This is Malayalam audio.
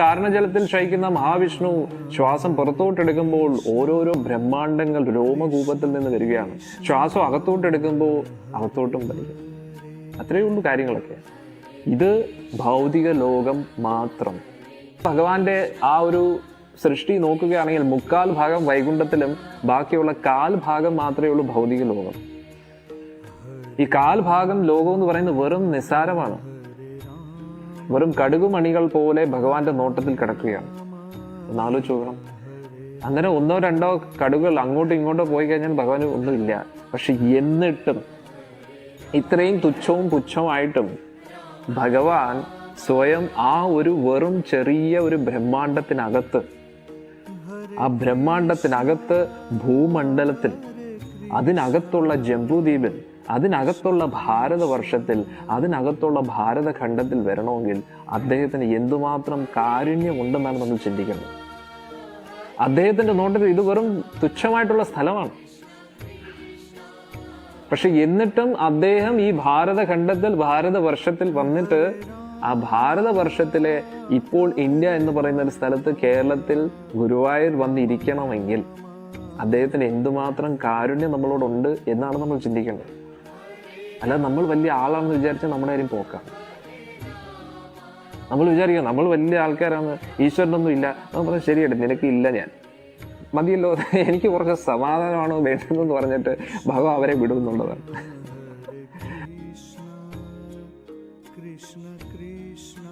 കാരണജലത്തിൽ ശയിക്കുന്ന മഹാവിഷ്ണു ശ്വാസം പുറത്തോട്ടെടുക്കുമ്പോൾ ഓരോരോ ബ്രഹ്മാണ്ടങ്ങൾ രോമകൂപത്തിൽ നിന്ന് വരികയാണ്. ശ്വാസം അകത്തോട്ടെടുക്കുമ്പോൾ അകത്തോട്ടും വരിക. അത്രയേ ഉള്ളൂ കാര്യങ്ങളൊക്കെ. ഇത് ഭൗതിക ലോകം മാത്രം. ഭഗവാന്റെ ആ ഒരു സൃഷ്ടി നോക്കുകയാണെങ്കിൽ മുക്കാൽ ഭാഗം വൈകുണ്ഠത്തിലും ബാക്കിയുള്ള കാൽ ഭാഗം മാത്രമേ ഉള്ളൂ ഭൗതിക ലോകം. ഈ കാൽ ഭാഗം ലോകം എന്ന് പറയുന്നത് വെറും നിസ്സാരമാണ്. വെറും കടുകുമണികൾ പോലെ ഭഗവാന്റെ നോട്ടത്തിൽ കിടക്കുകയാണ്. ഒന്ന് ചോദണം അന്നേരം ഒന്നോ രണ്ടോ കടുകൾ അങ്ങോട്ടും ഇങ്ങോട്ടോ പോയി കഴിഞ്ഞാൽ ഭഗവാന് ഒന്നുമില്ല പക്ഷെ എന്നിട്ടും ഇത്രയും തുച്ഛവും പുച്ഛമായിട്ടും ഭഗവാൻ സ്വയം ആ ഒരു വെറും ചെറിയ ഒരു ബ്രഹ്മാണ്ടത്തിനകത്ത് ആ ബ്രഹ്മാണ്ടത്തിനകത്ത് ഭൂമണ്ഡലത്തിൽ അതിനകത്തുള്ള ജംബൂദ്വീപിൽ അതിനകത്തുള്ള ഭാരതവർഷത്തിൽ അതിനകത്തുള്ള ഭാരതഖണ്ഡത്തിൽ വരണമെങ്കിൽ അദ്ദേഹത്തിന് എന്തുമാത്രം കാരുണ്യമുണ്ടെന്നാണ് നമ്മൾ ചിന്തിക്കുന്നത് അദ്ദേഹത്തിന്റെ നോട്ടത്തിൽ ഇത് വെറും തുച്ഛമായിട്ടുള്ള സ്ഥലമാണ്. പക്ഷെ എന്നിട്ടും അദ്ദേഹം ഈ ഭാരതഖണ്ഡത്തിൽ ഭാരതവർഷത്തിൽ വന്നിട്ട് ആ ഭാരതവർഷത്തിലെ ഇപ്പോൾ ഇന്ത്യ എന്ന് പറയുന്ന ഒരു സ്ഥലത്ത് കേരളത്തിൽ ഗുരുവായൂർ വന്നിരിക്കണമെങ്കിൽ അദ്ദേഹത്തിന് എന്തുമാത്രം കാരുണ്യം നമ്മളോടുണ്ട് എന്നാണ് നമ്മൾ ചിന്തിക്കേണ്ടത്. അല്ലാതെ നമ്മൾ വലിയ ആളാണെന്ന് വിചാരിച്ചാൽ നമ്മുടെ കാര്യം പോക്കാം. നമ്മൾ വിചാരിക്കാം നമ്മൾ വലിയ ആൾക്കാരാണ് ഈശ്വരനൊന്നും ഇല്ല. നമ്മൾ പറഞ്ഞാൽ ശരിയല്ല നിനക്ക് ഇല്ല ഞാൻ. മതിയല്ലോ എനിക്ക് കുറച്ച് സമാധാനമാണോ വേണ്ടതെന്ന് പറഞ്ഞിട്ട് ഭഗവാൻ അവരെ വിടുന്നുള്ളതാണ് കൃഷ്ണ കൃഷ്ണ.